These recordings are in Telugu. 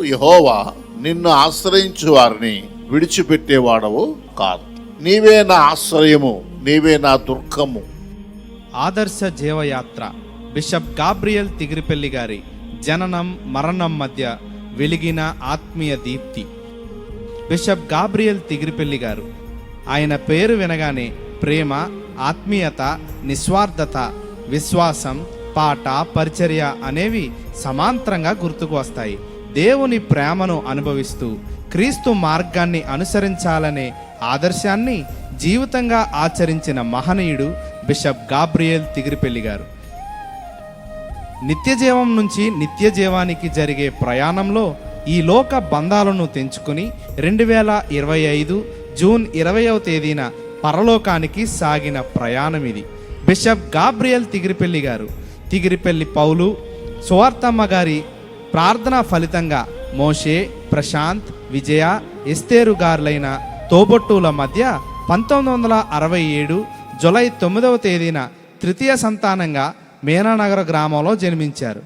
యహోవా నిన్ను ఆశ్రయించు వారిని విడిచిపెట్టేవాడవు కాదు. నీవే నా ఆశ్రయము నీవే నా దుర్గము. ఆదర్శ జీవయాత్ర. బిషప్ గాబ్రియల్ తిగిరిపెల్లి గారి జననం మరణం మధ్య వెలిగిన ఆత్మీయ దీప్తి. బిషప్ గాబ్రియల్ తిగిరిపెల్లి గారు ఆయన పేరు వినగానే ప్రేమ ఆత్మీయత నిస్వార్థత విశ్వాసం పాట పరిచర్య అనేవి సమాంతరంగా గుర్తుకు వస్తాయి. దేవుని ప్రేమను అనుభవిస్తూ క్రీస్తు మార్గాన్ని అనుసరించాలనే ఆదర్శాన్ని జీవితంగా ఆచరించిన మహనీయుడు బిషప్ గాబ్రియల్ తిగిరిపెల్లి గారు. నిత్యజీవం నుంచి నిత్యజీవానికి జరిగే ప్రయాణంలో ఈ లోక బంధాలను తెంచుకుని రెండు వేల ఇరవై ఐదు జూన్ ఇరవయవ తేదీన పరలోకానికి సాగిన ప్రయాణం ఇది. బిషప్ గాబ్రియల్ తిగిరిపెల్లి గారు తిగిరిపెల్లి పౌలు సువార్తమ్మ గారి ప్రార్థన ఫలితంగా మోషే ప్రశాంత్ విజయ ఎస్తేరు గారులైన తోబొట్టుల మధ్య పంతొమ్మిది వందల అరవై ఏడు జులై తొమ్మిదవ తేదీన తృతీయ సంతానంగా మేనానగర గ్రామంలో జన్మించారు.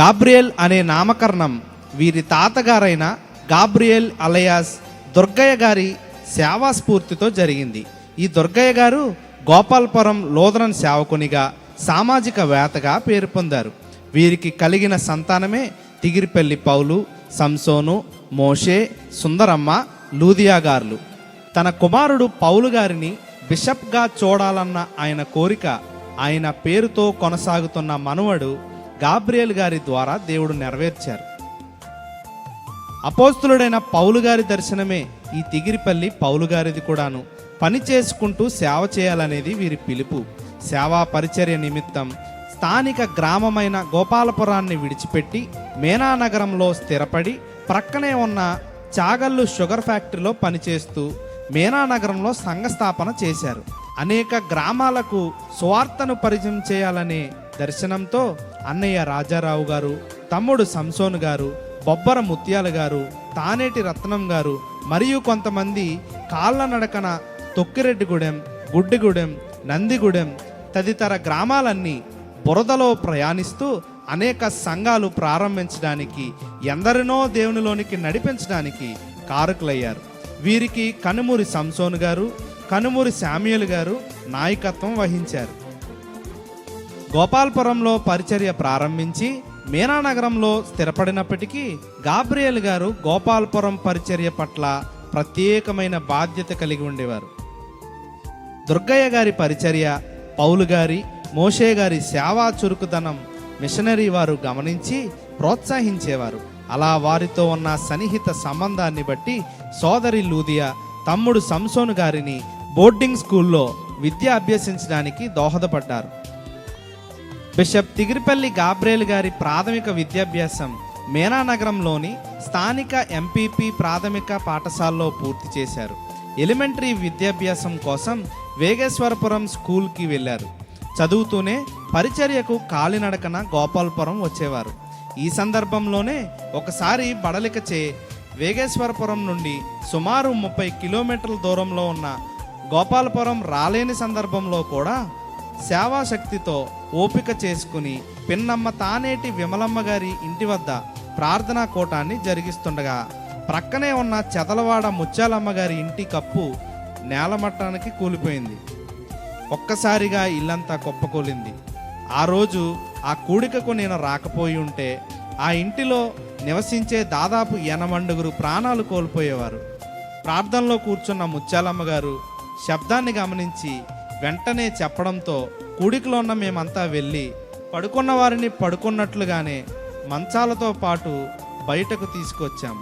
గాబ్రియల్ అనే నామకరణం వీరి తాతగారైన గాబ్రియల్ అలయాస్ దుర్గయ్య గారి సేవా స్ఫూర్తితో జరిగింది. ఈ దుర్గయ్య గారు గోపాల్పురం లోదరన్ సేవకునిగా సామాజిక వేత్తగా పేరు పొందారు. వీరికి కలిగిన సంతానమే తిగిరిపల్లి పౌలు సంసోను మోషే సుందరమ్మ లూదియా గారులు తన కుమారుడు పౌలు గారిని బిషప్గా చూడాలన్న ఆయన కోరిక ఆయన పేరుతో కొనసాగుతున్న మనవడు గాబ్రియల్ గారి ద్వారా దేవుడు నెరవేర్చారు. అపోస్తులుడైన పౌలు గారి దర్శనమే ఈ తిగిరిపల్లి పౌలు గారిది కూడాను. పని చేసుకుంటూ సేవ చేయాలనేది వీరి పిలుపు. సేవా పరిచర్య నిమిత్తం స్థానిక గ్రామమైన గోపాలపురాన్ని విడిచిపెట్టి మేనానగరంలో స్థిరపడి ప్రక్కనే ఉన్న చాగల్లు షుగర్ ఫ్యాక్టరీలో పనిచేస్తూ మేనానగరంలో సంఘస్థాపన చేశారు. అనేక గ్రామాలకు సువార్తను పరిచయం చేయాలనే దర్శనంతో అన్నయ్య రాజారావు గారు తమ్ముడు సంసోన్ గారు బొబ్బర ముత్యాల గారు తానేటి రత్నం గారు మరియు కొంతమంది కాళ్ళ నడకన తొక్కిరెడ్డిగూడెం గుడ్డిగూడెం నందిగూడెం తదితర గ్రామాలన్నీ బురదలో ప్రయాణిస్తూ అనేక సంఘాలు ప్రారంభించడానికి ఎందరినో దేవునిలోనికి నడిపించడానికి కారకులయ్యారు. వీరికి కనుమూరి సంసోన్ గారు కనుమూరి శామ్యుల్ గారు నాయకత్వం వహించారు. గోపాల్పురంలో పరిచర్య ప్రారంభించి మీనానగరంలో స్థిరపడినప్పటికీ గాబ్రియల్ గారు గోపాల్పురం పరిచర్య పట్ల ప్రత్యేకమైన బాధ్యత కలిగి ఉండేవారు. దుర్గయ్య గారి పరిచర్య పౌలు గారి మోషే గారి సేవా చురుకుదనం మిషనరీ వారు గమనించి ప్రోత్సహించేవారు. అలా వారితో ఉన్న సన్నిహిత సంబంధాన్ని బట్టి సోదరి లూదియా తమ్ముడు సంసోను గారిని బోర్డింగ్ స్కూల్లో విద్య అభ్యసించడానికి దోహదపడ్డారు. బిషప్ తిగిరిపల్లి గాబ్రేల్ గారి ప్రాథమిక విద్యాభ్యాసం మేనానగరంలోని స్థానిక ఎంపీపీ ప్రాథమిక పాఠశాలలో పూర్తి చేశారు. ఎలిమెంటరీ విద్యాభ్యాసం కోసం వేగేశ్వరపురం స్కూల్కి వెళ్ళారు. చదువుతూనే పరిచర్యకు కాలినడకన గోపాలపురం వచ్చేవారు. ఈ సందర్భంలోనే ఒకసారి బడలికచే వేగేశ్వరపురం నుండి సుమారు ముప్పై కిలోమీటర్ల దూరంలో ఉన్న గోపాలపురం రాలేని సందర్భంలో కూడా సేవాశక్తితో ఓపిక చేసుకుని పిన్నమ్మ తానేటి విమలమ్మ గారి ఇంటి వద్ద ప్రార్థనా కూటాన్ని జరిగిస్తుండగా ప్రక్కనే ఉన్న చెదలవాడ ముత్యాలమ్మ గారి ఇంటి కప్పు నేలమట్టానికి కూలిపోయింది. ఒక్కసారిగా ఇల్లంతా కుప్పకూలింది. ఆ రోజు ఆ కూడికకు నేను రాకపోయి ఉంటే ఆ ఇంటిలో నివసించే దాదాపు ఎనమండుగురు ప్రాణాలు కోల్పోయేవారు. ప్రార్థనలో కూర్చున్న ముత్యాలమ్మ గారు శబ్దాన్ని గమనించి వెంటనే చెప్పడంతో కూడికలో ఉన్న మేమంతా వెళ్ళి పడుకున్న వారిని పడుకున్నట్లుగానే మంచాలతో పాటు బయటకు తీసుకొచ్చాం.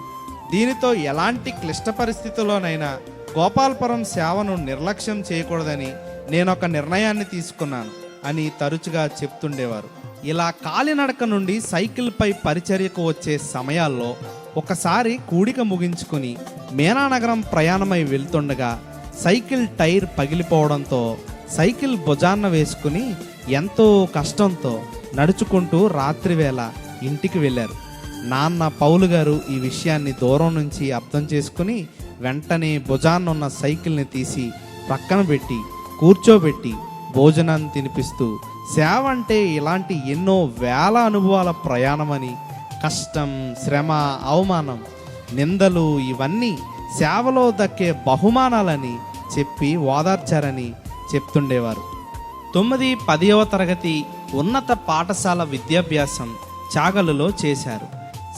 దీనితో ఎలాంటి క్లిష్ట పరిస్థితుల్లోనైనా గోపాల్పురం సేవను నిర్లక్ష్యం చేయకూడదని నేను ఒక నిర్ణయాన్ని తీసుకున్నాను అని తరచుగా చెప్తుండేవారు. ఇలా కాలినడక నుండి సైకిల్పై పరిచర్యకు వచ్చే సమయాల్లో ఒకసారి కూడిక ముగించుకుని మేనానగరం ప్రయాణమై వెళ్తుండగా సైకిల్ టైర్ పగిలిపోవడంతో సైకిల్ భుజాన్న వేసుకుని ఎంతో కష్టంతో నడుచుకుంటూ రాత్రివేళ ఇంటికి వెళ్ళారు. నాన్న పౌలు గారు ఈ విషయాన్ని దూరం నుంచి అర్థం చేసుకుని వెంటనే భుజాన్నున్న సైకిల్ని తీసి పక్కన పెట్టి కూర్చోబెట్టి భోజనాన్ని తినిపిస్తూ సేవ అంటే ఇలాంటి ఎన్నో వేల అనుభవాల ప్రయాణమని కష్టం శ్రమ అవమానం నిందలు ఇవన్నీ సేవలో దక్కే బహుమానాలని చెప్పి ఓదార్చారని చెప్తుండేవారు. తొమ్మిది పదివ తరగతి ఉన్నత పాఠశాల విద్యాభ్యాసం చాగలులో చేశారు.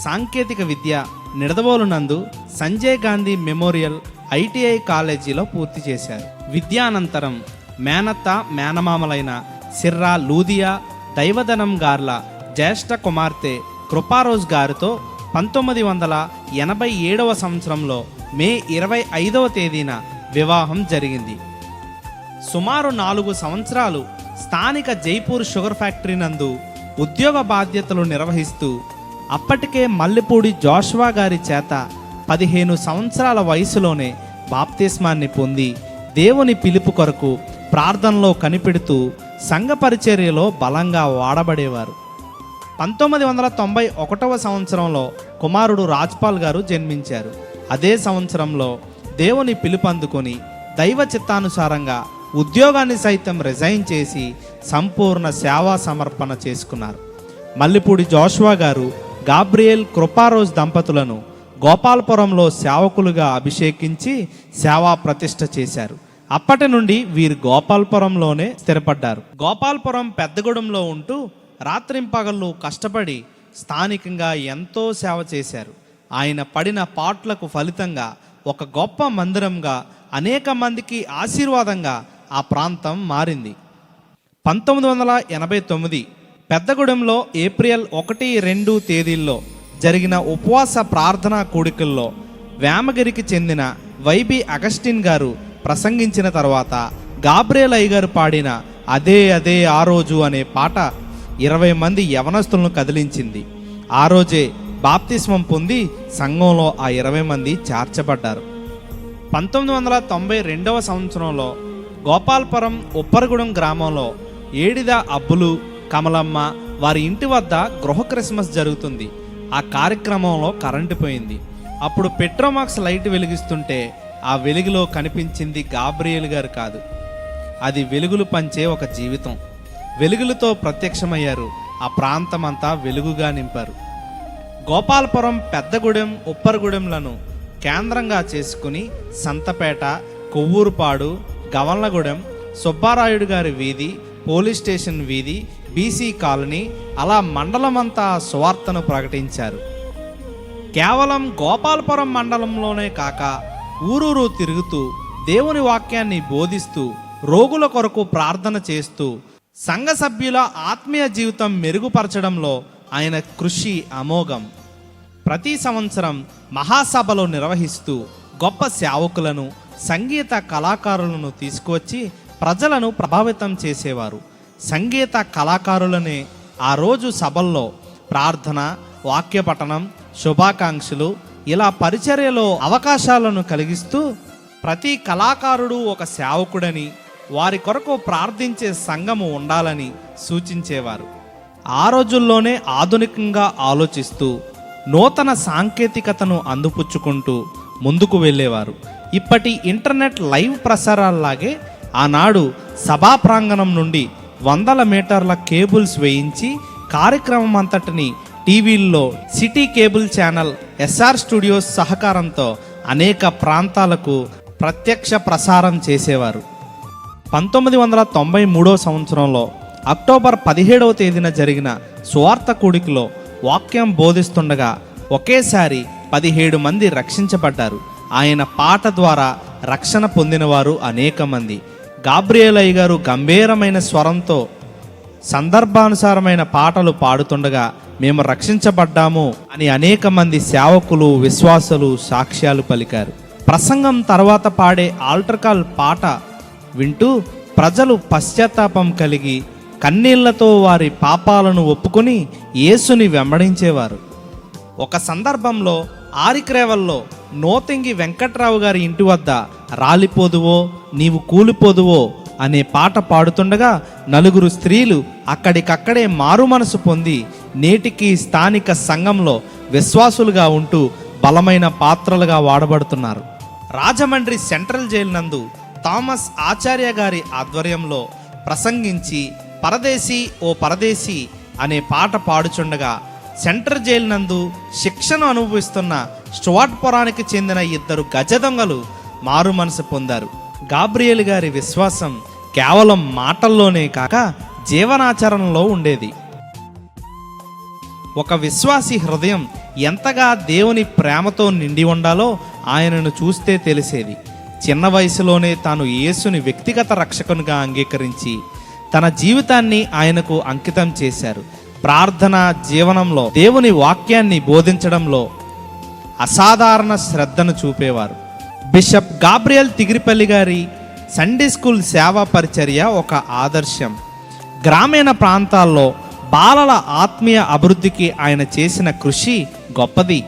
సాంకేతిక విద్య నిడదవోలునందు సంజయ్ గాంధీ మెమోరియల్ ఐటీఐ కాలేజీలో పూర్తి చేశారు. విద్యానంతరం మేనత్త మేనమామలైన సిర్రా లూదియా దైవదనం గార్ల జ్యేష్ఠ కుమార్తె కృపారోజ్ గారితో పంతొమ్మిది వందల ఎనభై ఏడవ సంవత్సరంలో మే ఇరవై ఐదవ తేదీన వివాహం జరిగింది. సుమారు నాలుగు సంవత్సరాలు స్థానిక జైపూర్ షుగర్ ఫ్యాక్టరీ నందు ఉద్యోగ బాధ్యతలు నిర్వహిస్తూ అప్పటికే మల్లెపూడి జోష్వా గారి చేత పదిహేను సంవత్సరాల వయసులోనే బాప్తిస్మాన్ని పొంది దేవుని పిలుపు కొరకు ప్రార్థనలో కనిపెడుతూ సంఘ పరిచర్యలో బలంగా వాడబడేవారు. పంతొమ్మిది వందల తొంభై ఒకటవ సంవత్సరంలో కుమారుడు రాజ్పాల్ గారు జన్మించారు. అదే సంవత్సరంలో దేవుని పిలుపందుకొని దైవ చిత్తానుసారంగా ఉద్యోగాన్ని సైతం రిజైన్ చేసి సంపూర్ణ సేవా సమర్పణ చేసుకున్నారు. మల్లిపూడి జోష్వా గారు గాబ్రియల్ కృపారోజ్ దంపతులను గోపాలపురంలో సేవకులుగా అభిషేకించి సేవా ప్రతిష్ట చేశారు. అప్పటి నుండి వీరు గోపాలపురంలోనే స్థిరపడ్డారు. గోపాలపురం పెద్దగూడెంలో ఉంటూ రాత్రింపగళ్ళు కష్టపడి స్థానికంగా ఎంతో సేవ చేశారు. ఆయన పడిన పాటలకు ఫలితంగా ఒక గొప్ప మందిరంగా అనేక మందికి ఆశీర్వాదంగా ఆ ప్రాంతం మారింది. పంతొమ్మిది వందల ఎనభై తొమ్మిది పెద్దగూడెంలో ఏప్రిల్ ఒకటి రెండు తేదీల్లో జరిగిన ఉపవాస ప్రార్థనా కోడికల్లో వేమగిరికి చెందిన వైబి అగస్టిన్ గారు ప్రసంగించిన తర్వాత గాబ్రియల్ గారు పాడిన అదే అదే ఆ రోజు అనే పాట ఇరవై మంది యవనస్తులను కదిలించింది. ఆ రోజే బాప్తిస్మం పొంది సంఘంలో ఆ ఇరవై మంది చేర్చబడ్డారు. పంతొమ్మిది వందల తొంభై రెండవ సంవత్సరంలో గోపాల్పురం ఉప్పరగూడెం గ్రామంలో ఏడిద అబ్బులు కమలమ్మ వారి ఇంటి వద్ద గృహ క్రిస్మస్ జరుగుతుంది. ఆ కార్యక్రమంలో కరెంటు పోయింది. అప్పుడు పెట్రోమాక్స్ లైట్ వెలిగిస్తుంటే ఆ వెలుగులో కనిపించింది గాబ్రియల్ గారు కాదు. అది వెలుగులు పంచే ఒక జీవితం. వెలుగులతో ప్రత్యక్షమయ్యారు. ఆ ప్రాంతమంతా వెలుగుగా నింపారు. గోపాలపురం పెద్దగూడెం ఉప్పరగూడెంలను కేంద్రంగా చేసుకుని సంతపేట కొవ్వూరుపాడు గవల్లగూడెం సుబ్బారాయుడు గారి వీధి పోలీస్ స్టేషన్ వీధి బీసీ కాలనీ అలా మండలమంతా సువార్తను ప్రకటించారు. కేవలం గోపాలపురం మండలంలోనే కాక ఊరూరు తిరుగుతూ దేవుని వాక్యాన్ని బోధిస్తూ రోగుల కొరకు ప్రార్థన చేస్తూ సంఘ సభ్యుల ఆత్మీయ జీవితం మెరుగుపరచడంలో ఆయన కృషి అమోఘం. ప్రతి సంవత్సరం మహాసభలు నిర్వహిస్తూ గొప్ప సేవకులను సంగీత కళాకారులను తీసుకువచ్చి ప్రజలను ప్రభావితం చేసేవారు. సంగీత కళాకారులనే ఆ రోజు సభల్లో ప్రార్థన వాక్య పఠనం శుభాకాంక్షలు ఇలా పరిచర్యలో అవకాశాలను కలిగిస్తూ ప్రతి కళాకారుడు ఒక సేవకుడని వారి కొరకు ప్రార్థించే సంఘము ఉండాలని సూచించేవారు. ఆ రోజుల్లోనే ఆధునికంగా ఆలోచిస్తూ నూతన సాంకేతికతను అందిపుచ్చుకుంటూ ముందుకు వెళ్ళేవారు. ఇప్పటి ఇంటర్నెట్ లైవ్ ప్రసారాల్లాగే ఆనాడు సభా ప్రాంగణం నుండి వందల మీటర్ల కేబుల్స్ వేయించి కార్యక్రమం అంతటిని టీవీల్లో city cable channel SR studios సహకారంతో అనేక ప్రాంతాలకు ప్రత్యక్ష ప్రసారం చేసేవారు. పంతొమ్మిది వందల తొంభై మూడో సంవత్సరంలో అక్టోబర్ పదిహేడవ తేదీన జరిగిన సువార్త కూడికలో వాక్యం బోధిస్తుండగా ఒకేసారి పదిహేడు మంది రక్షించబడ్డారు. ఆయన పాట ద్వారా రక్షణ పొందినవారు అనేక మంది. గాబ్రియేలయ్య గారు గంభీరమైన స్వరంతో సందర్భానుసారమైన పాటలు పాడుతుండగా మేము రక్షించబడ్డాము అని అనేక మంది సేవకులు విశ్వాసులు సాక్ష్యాలు పలికారు. ప్రసంగం తర్వాత పాడే ఆల్టర్కాల్ పాట వింటూ ప్రజలు పశ్చాత్తాపం కలిగి కన్నీళ్ళతో వారి పాపాలను ఒప్పుకొని యేసుని వెంబడించేవారు. ఒక సందర్భంలో ఆరిక్రేవల్లో నోతింగి వెంకట్రావు గారి ఇంటి వద్ద రాలిపోదువో నీవు కూలిపోదువో అనే పాట పాడుతుండగా నలుగురు స్త్రీలు అక్కడికక్కడే మారు మనసు పొంది నేటికి స్థానిక సంఘంలో విశ్వాసులుగా ఉంటూ బలమైన పాత్రలుగా వాడబడుతున్నారు. రాజమండ్రి సెంట్రల్ జైలు నందు థామస్ ఆచార్య గారి ఆధ్వర్యంలో ప్రసంగించి పరదేశీ ఓ పరదేశీ అనే పాట పాడుచుండగా సెంటర్ జైలు నందు శిక్షను అనుభవిస్తున్న స్టువార్ట్పురానికి చెందిన ఇద్దరు గజ దొంగలు మారు మనసు పొందారు. గాబ్రియల్ గారి విశ్వాసం కేవలం మాటల్లోనే కాక జీవనాచరణలో ఉండేది. ఒక విశ్వాసి హృదయం ఎంతగా దేవుని ప్రేమతో నిండి ఉండాలో ఆయనను చూస్తే తెలిసేది. చిన్న వయసులోనే తాను యేసుని వ్యక్తిగత రక్షకునిగా అంగీకరించి తన జీవితాన్ని ఆయనకు అంకితం చేశారు. ప్రార్థన జీవనంలో దేవుని వాక్యాన్ని బోధించడంలో అసాధారణ శ్రద్ధను చూపేవారు. బిషప్ గాబ్రియల్ తిగిరిపల్లి గారి సండే స్కూల్ సేవా పరిచర్య ఒక ఆదర్శం. గ్రామీణ ప్రాంతాల్లో బాలల ఆత్మీయ అభివృద్ధికి ఆయన చేసిన కృషి గొప్పది.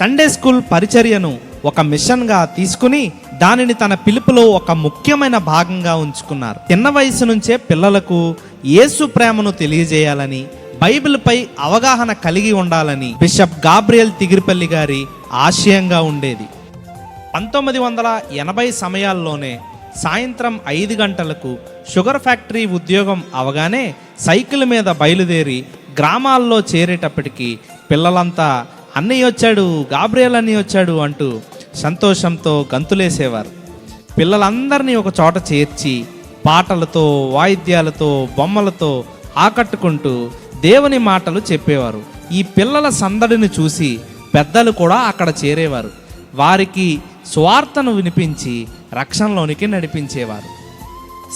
సండే స్కూల్ పరిచర్యను ఒక మిషన్గా తీసుకుని దానిని తన పిలుపులో ఒక ముఖ్యమైన భాగంగా ఉంచుకున్నారు. చిన్న వయసు నుంచే పిల్లలకు యేసు ప్రేమను తెలియజేయాలని బైబిల్పై అవగాహన కలిగి ఉండాలని బిషప్ గాబ్రియల్ తిగిరిపల్లి గారి ఆశయంగా ఉండేది. పంతొమ్మిది వందల ఎనభై సమయాల్లోనే సాయంత్రం ఐదు గంటలకు షుగర్ ఫ్యాక్టరీ ఉద్యోగం అవగానే సైకిల్ మీద బయలుదేరి గ్రామాల్లో చేరేటప్పటికి పిల్లలంతా అన్నయ్య వచ్చాడు గాబ్రియల్ అన్నయ్య వచ్చాడు అంటూ సంతోషంతో గంతులేసేవారు. పిల్లలందరినీ ఒక చోట చేర్చి పాటలతో వాయిద్యాలతో బొమ్మలతో ఆకట్టుకుంటూ దేవుని మాటలు చెప్పేవారు. ఈ పిల్లల సందడిని చూసి పెద్దలు కూడా అక్కడ చేరేవారు. వారికి స్వార్థను వినిపించి రక్షణలోనికి నడిపించేవారు.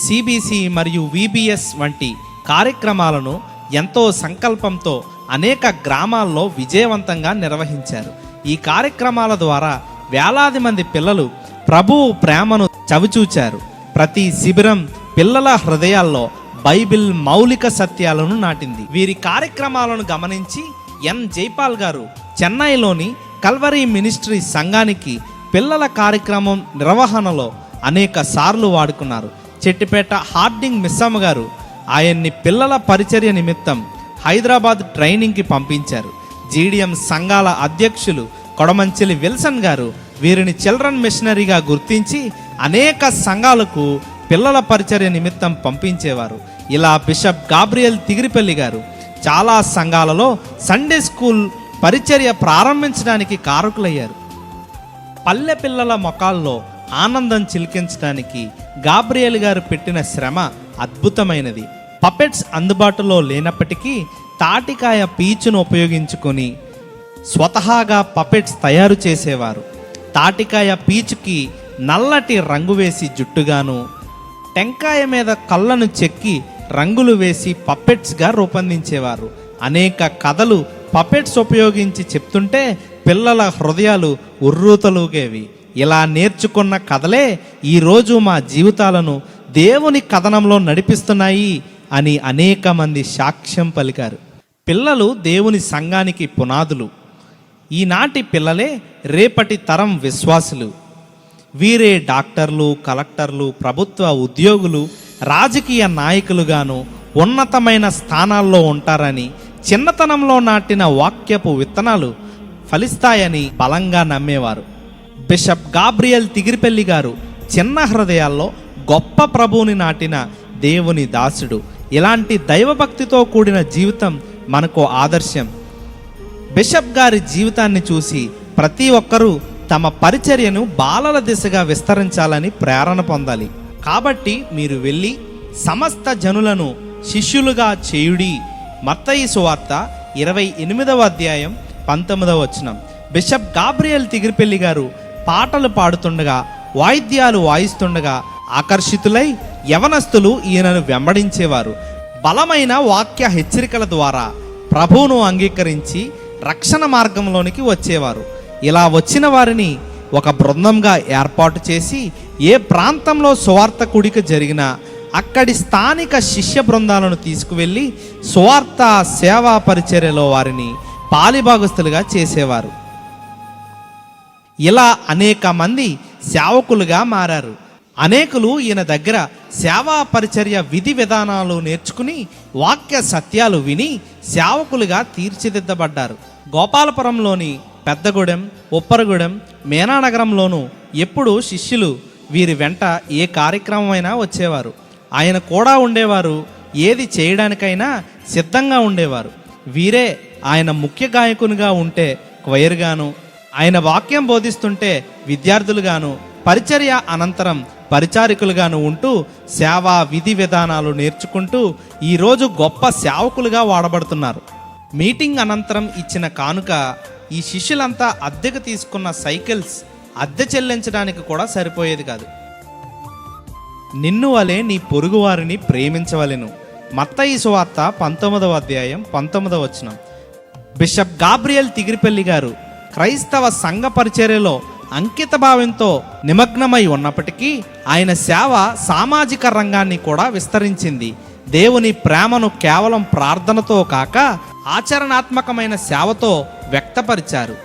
సిబిసి మరియు విబిఎస్ వంటి కార్యక్రమాలను ఎంతో సంకల్పంతో అనేక గ్రామాల్లో విజయవంతంగా నిర్వహించారు. ఈ కార్యక్రమాల ద్వారా వేలాది మంది పిల్లలు ప్రభువు ప్రేమను చవిచూచారు. ప్రతి శిబిరం పిల్లల హృదయాల్లో బైబిల్ మౌలిక సత్యాలను నాటింది. వీరి కార్యక్రమాలను గమనించి ఎన్. జైపాల్ గారు చెన్నైలోని కల్వరీ మినిస్ట్రీ సంఘానికి పిల్లల కార్యక్రమం నిర్వహణలో అనేక సార్లు వాడుకున్నారు. చెట్టిపేట హార్డింగ్ మిస్సమ్మ గారు ఆయన్ని పిల్లల పరిచర్య నిమిత్తం హైదరాబాద్ ట్రైనింగ్కి పంపించారు. జీడిఎం సంఘాల అధ్యక్షులు కొడమంచిలి విల్సన్ గారు వీరిని చిల్డ్రన్ మిషనరీగా గుర్తించి అనేక సంఘాలకు పిల్లల పరిచర్య నిమిత్తం పంపించేవారు. ఇలా బిషప్ గాబ్రియల్ తిగిరిపల్లి గారు చాలా సంఘాలలో సండే స్కూల్ పరిచర్య ప్రారంభించడానికి కారకులయ్యారు. పల్లె పిల్లల మొఖాల్లో ఆనందం చిలికించడానికి గాబ్రియల్ గారు పెట్టిన శ్రమ అద్భుతమైనది. పపెట్స్ అందుబాటులో లేనప్పటికీ తాటికాయ పీచును ఉపయోగించుకొని స్వతహాగా పపెట్స్ తయారు చేసేవారు. తాటికాయ పీచుకి నల్లటి రంగు వేసి జుట్టుగాను టెంకాయ మీద కళ్ళను చెక్కి రంగులు వేసి పప్పెట్స్గా రూపొందించేవారు. అనేక కథలు పపెట్స్ ఉపయోగించి చెప్తుంటే పిల్లల హృదయాలు ఉర్రూతలుగేవి. ఇలా నేర్చుకున్న కథలే ఈరోజు మా జీవితాలను దేవుని కథనంలో నడిపిస్తున్నాయి అని అనేక మంది సాక్ష్యం పలికారు. పిల్లలు దేవుని సంఘానికి పునాదులు. ఈనాటి పిల్లలే రేపటి తరం విశ్వాసులు. వీరే డాక్టర్లు కలెక్టర్లు ప్రభుత్వ ఉద్యోగులు రాజకీయ నాయకులుగాను ఉన్నతమైన స్థానాల్లో ఉంటారని చిన్నతనంలో నాటిన వాక్యపు విత్తనాలు ఫలిస్తాయని బలంగా నమ్మేవారు. బిషప్ గాబ్రియల్ తిగిరిపల్లి గారు చిన్న హృదయాల్లో గొప్ప ప్రభువుని నాటిన దేవుని దాసుడు. ఇలాంటి దైవభక్తితో కూడిన జీవితం మనకు ఆదర్శం. బిషప్ గారి జీవితాన్ని చూసి ప్రతి ఒక్కరూ తమ పరిచర్యను బాలల దిశగా విస్తరించాలని ప్రేరణ పొందాలి. కాబట్టి మీరు వెళ్ళి సమస్త జనులను శిష్యులుగా చేయుడి. మత్తయి సువార్త ఇరవై ఎనిమిదవ అధ్యాయం పంతొమ్మిదవ వచనం. బిషప్ గాబ్రియల్ తిగిరిపల్లి గారు పాటలు పాడుతుండగా వాయిద్యాలు వాయిస్తుండగా ఆకర్షితులై యవనస్తులు ఈయనను వెంబడించేవారు. బలమైన వాక్య హెచ్చరికల ద్వారా ప్రభువును అంగీకరించి రక్షణ మార్గంలోనికి వచ్చేవారు. ఇలా వచ్చిన వారిని ఒక బృందంగా ఏర్పాటు చేసి ఏ ప్రాంతంలో సువార్త కుడిక జరిగినా అక్కడి స్థానిక శిష్య బృందాలను తీసుకువెళ్ళి సువార్త సేవా పరిచర్యలో వారిని పాలిభాగస్తులుగా చేసేవారు. ఇలా అనేక మంది సేవకులుగా మారారు. అనేకులు ఈయన దగ్గర సేవా పరిచర్య విధి విధానాలు నేర్చుకుని వాక్య సత్యాలు విని సేవకులుగా తీర్చిదిద్దబడ్డారు. గోపాలపురంలోని పెద్దగూడెం ఉప్పరగూడెం మేనానగరంలోనూ ఎప్పుడు శిష్యులు వీరి వెంట ఏ కార్యక్రమమైనా వచ్చేవారు. ఆయన కూడా ఉండేవారు ఏది చేయడానికైనా సిద్ధంగా ఉండేవారు. వీరే ఆయన ముఖ్య గాయకునిగా ఉంటే క్వైర్గాను ఆయన వాక్యం బోధిస్తుంటే విద్యార్థులుగాను పరిచర్య అనంతరం పరిచారికులుగాను ఉంటూ సేవా విధి విధానాలు నేర్చుకుంటూ ఈరోజు గొప్ప సేవకులుగా వాడబడుతున్నారు. మీటింగ్ అనంతరం ఇచ్చిన కానుక ఈ శిష్యులంతా అద్దెకు తీసుకున్న సైకిల్స్ అద్దె చెల్లించడానికి కూడా సరిపోయేది కాదు. నిన్ను వలె నీ పొరుగువారిని ప్రేమించవలెను. మత్తయి సువార్త పంతొమ్మిదవ అధ్యాయం పంతొమ్మిదవ వచనం. బిషప్ గాబ్రియల్ తిగిరిపల్లి గారు క్రైస్తవ సంఘ పరిచర్యలో అంకిత భావంతో నిమగ్నమై ఉన్నప్పటికీ ఆయన సేవ సామాజిక రంగాన్ని కూడా విస్తరించింది. దేవుని ప్రేమను కేవలం ప్రార్థనతో కాక ఆచరణాత్మకమైన సేవతో వ్యక్తపరిచారు.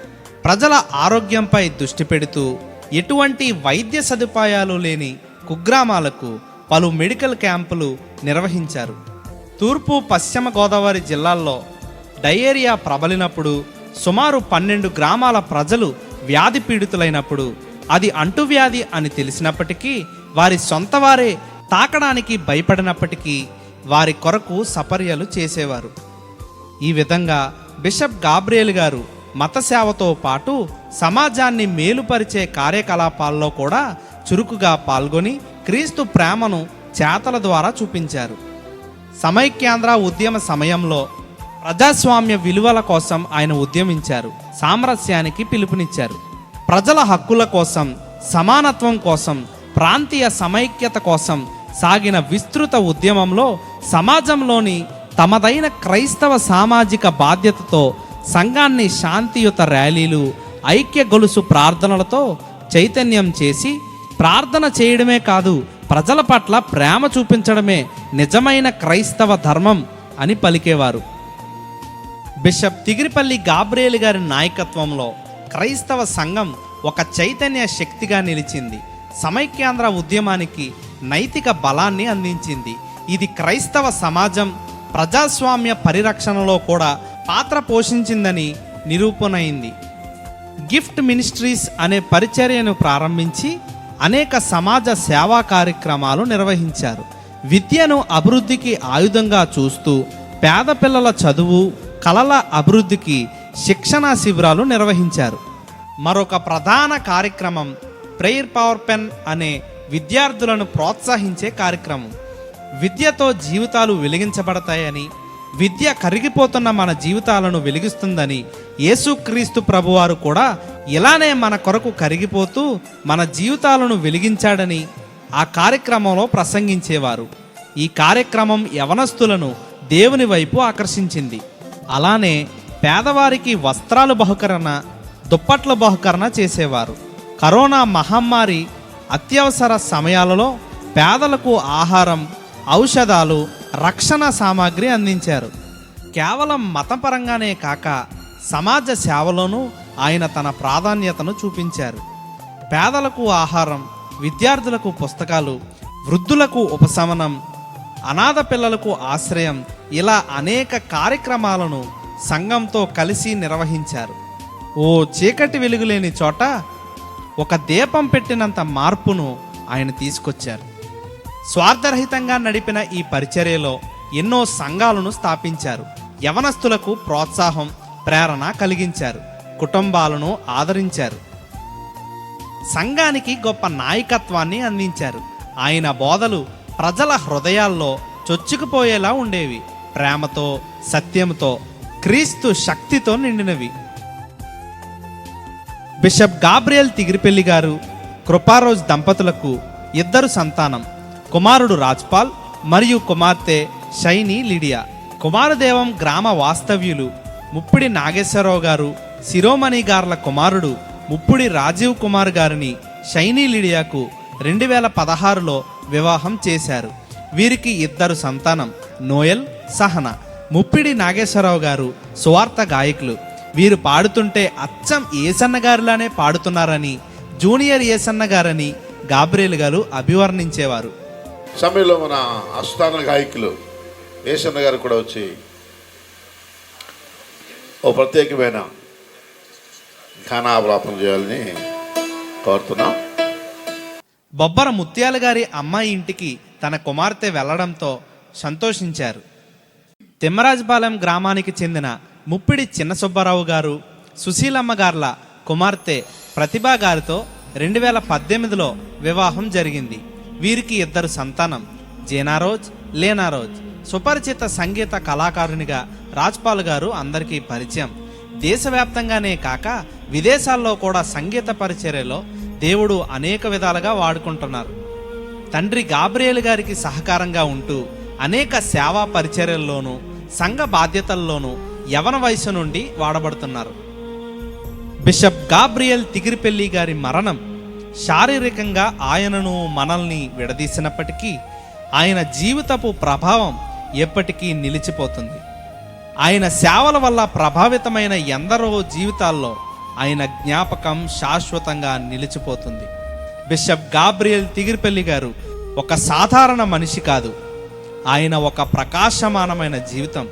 ప్రజల ఆరోగ్యంపై దృష్టి పెడుతూ ఎటువంటి వైద్య సదుపాయాలు లేని కుగ్రామాలకు పలు మెడికల్ క్యాంపులు నిర్వహించారు. తూర్పు పశ్చిమ గోదావరి జిల్లాల్లో డయేరియా ప్రబలినప్పుడు సుమారు పన్నెండు గ్రామాల ప్రజలు వ్యాధి పీడితులైనప్పుడు అది అంటువ్యాధి అని తెలిసినప్పటికీ వారి సొంత వారే తాకడానికి భయపడినప్పటికీ వారి కొరకు సపర్యలు చేసేవారు. ఈ విధంగా బిషప్ గాబ్రియల్ గారు మత సేవతో పాటు సమాజాన్ని మేలుపరిచే కార్యకలాపాల్లో కూడా చురుకుగా పాల్గొని క్రీస్తు ప్రేమను చేతల ద్వారా చూపించారు. సమైక్యాంధ్ర ఉద్యమ సమయంలో ప్రజాస్వామ్య విలువల కోసం ఆయన ఉద్యమించారు. సామరస్యానికి పిలుపునిచ్చారు. ప్రజల హక్కుల కోసం సమానత్వం కోసం ప్రాంతీయ సమైక్యత కోసం సాగిన విస్తృత ఉద్యమంలో సమాజంలోని తమదైన క్రైస్తవ సామాజిక బాధ్యతతో సంఘాన్ని శాంతియుత ర్యాలీలు ఐక్య గొలుసు ప్రార్థనలతో చైతన్యం చేసి ప్రార్థన చేయడమే కాదు ప్రజల పట్ల ప్రేమ చూపించడమే నిజమైన క్రైస్తవ ధర్మం అని పలికేవారు. బిషప్ తిగిరిపల్లి గాబ్రేలు గారి నాయకత్వంలో క్రైస్తవ సంఘం ఒక చైతన్య శక్తిగా నిలిచింది. సమైక్యాంధ్ర ఉద్యమానికి నైతిక బలాన్ని అందించింది. ఇది క్రైస్తవ సమాజం ప్రజాస్వామ్య పరిరక్షణలో కూడా పాత్ర పోషించిందని నిరూపణైంది. గిఫ్ట్ మినిస్ట్రీస్ అనే పరిచర్యను ప్రారంభించి అనేక సమాజ సేవా కార్యక్రమాలు నిర్వహించారు. విద్యను అభివృద్ధికి ఆయుధంగా చూస్తూ పేద పిల్లల చదువు కళల అభివృద్ధికి శిక్షణా శిబిరాలు నిర్వహించారు. మరొక ప్రధాన కార్యక్రమం ప్రేయర్ పవర్ పెన్ అనే విద్యార్థులను ప్రోత్సహించే కార్యక్రమం. విద్యతో జీవితాలు వెలిగించబడతాయని విద్య కరిగిపోతున్న మన జీవితాలను వెలిగిస్తుందని యేసుక్రీస్తు ప్రభువారు కూడా ఇలానే మన కొరకు కరిగిపోతూ మన జీవితాలను వెలిగించాడని ఆ కార్యక్రమంలో ప్రసంగించేవారు. ఈ కార్యక్రమం యవనస్తులను దేవుని వైపు ఆకర్షించింది. అలానే పేదవారికి వస్త్రాలు బహుకరణ దుప్పట్ల బహుకరణ చేసేవారు. కరోనా మహమ్మారి అత్యవసర సమయాలలో పేదలకు ఆహారం ఔషధాలు రక్షణ సామాగ్రి అందించారు. కేవలం మతపరంగానే కాక సమాజ సేవలోనూ ఆయన తన ప్రాధాన్యతను చూపించారు. పేదలకు ఆహారం విద్యార్థులకు పుస్తకాలు వృద్ధులకు ఉపశమనం అనాథ పిల్లలకు ఆశ్రయం ఇలా అనేక కార్యక్రమాలను సంఘంతో కలిసి నిర్వహించారు. ఓ చీకటి వెలుగులేని చోట ఒక దీపం పెట్టినంత మార్పును ఆయన తీసుకొచ్చారు. స్వార్థరహితంగా నడిపిన ఈ పరిచర్యలో ఎన్నో సంఘాలను స్థాపించారు. యవనస్తులకు ప్రోత్సాహం ప్రేరణ కలిగించారు. కుటుంబాలను ఆదరించారు. సంఘానికి గొప్ప నాయకత్వాన్ని అందించారు. ఆయన బోధలు ప్రజల హృదయాల్లో చొచ్చుకుపోయేలా ఉండేవి. ప్రేమతో సత్యంతో క్రీస్తు శక్తితో నిండినవి. బిషప్ గాబ్రియల్ తిగిరిపెల్లి గారు కృపారోజ్ దంపతులకు ఇద్దరు సంతానం. కుమారుడు రాజ్పాల్ మరియు కుమార్తె షైని లిడియా. కుమారదేవం గ్రామ వాస్తవ్యులు ముప్పిడి నాగేశ్వరరావు గారు శిరోమణి గార్ల కుమారుడు ముప్పిడి రాజీవ్ కుమార్ గారిని షైనీ లిడియాకు రెండు వేల పదహారులో వివాహం చేశారు. వీరికి ఇద్దరు సంతానం నోయల్ సహన. ముప్పిడి నాగేశ్వరరావు గారు సువార్త గాయకులు. వీరు పాడుతుంటే అచ్చం ఏసన్న గారిలానే పాడుతున్నారని జూనియర్ ఏసన్న గారని గాబ్రేలు గారు అభివర్ణించేవారు. సమయంలో మన అస్థాన గాయకులు ఏసన్న గారు కూడా వచ్చి ఓ ప్రత్యేకమైన ఘనాపలాపం చేయాలని కోరుతున్నాం. బొబ్బర ముత్యాల గారి అమ్మాయి ఇంటికి తన కుమార్తె వెళ్ళడంతో సంతోషించారు. తిమ్మరాజపాలెం గ్రామానికి చెందిన ముప్పిడి చిన్న సుబ్బారావు గారు సుశీలమ్మ గార్ల కుమార్తె ప్రతిభా గారితో రెండు వేల పద్దెనిమిదిలో వివాహం జరిగింది. వీరికి ఇద్దరు సంతానం జేనారోజ్ లేనారోజ్. సుపరిచిత సంగీత కళాకారునిగా రాజ్పాల్ గారు అందరికీ పరిచయం. దేశవ్యాప్తంగానే కాక విదేశాల్లో కూడా సంగీత పరిచర్యలో దేవుడు అనేక విధాలుగా వాడుకుంటున్నారు. తండ్రి గాబ్రియల్ గారికి సహకారంగా ఉంటూ అనేక సేవా పరిచర్యల్లోనూ సంఘ బాధ్యతల్లోనూ యవన వయసు నుండి వాడబడుతున్నారు. బిషప్ గాబ్రియల్ తిగిరిపెల్లి గారి మరణం శారీరకంగా ఆయనను మనల్ని విడదీసినప్పటికీ ఆయన జీవితపు ప్రభావం ఎప్పటికీ నిలిచిపోతుంది. ఆయన సేవల వల్ల ప్రభావితమైన ఎందరో జీవితాల్లో ఆయన జ్ఞాపకం శాశ్వతంగా నిలిచిపోతుంది. బిషప్ గాబ్రియల్ తిగిరిపల్లి గారు ఒక సాధారణ మనిషి కాదు. ఆయన ఒక ప్రకాశమానమైన జీవితం.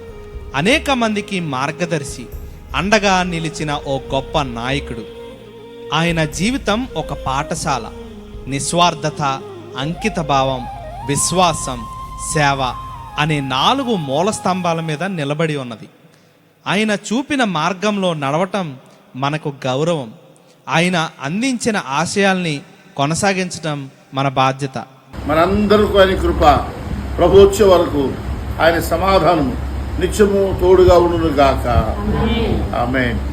అనేక మందికి మార్గదర్శి అండగా నిలిచిన ఓ గొప్ప నాయకుడు. ఆయన జీవితం ఒక పాఠశాల. నిస్వార్థత అంకిత భావం విశ్వాసం సేవ అనే నాలుగు మూల స్తంభాల మీద నిలబడి ఉన్నది. ఆయన చూపిన మార్గంలో నడవటం మనకు గౌరవం. ఆయన అందించిన ఆశయాల్ని కొనసాగించడం మన బాధ్యత. మనందరికీ ఆయన కృప ప్రభు వచ్చే వరకు ఆయన సమాధానము నిత్యము తోడుగా ఉండును గాక ఆమెన్.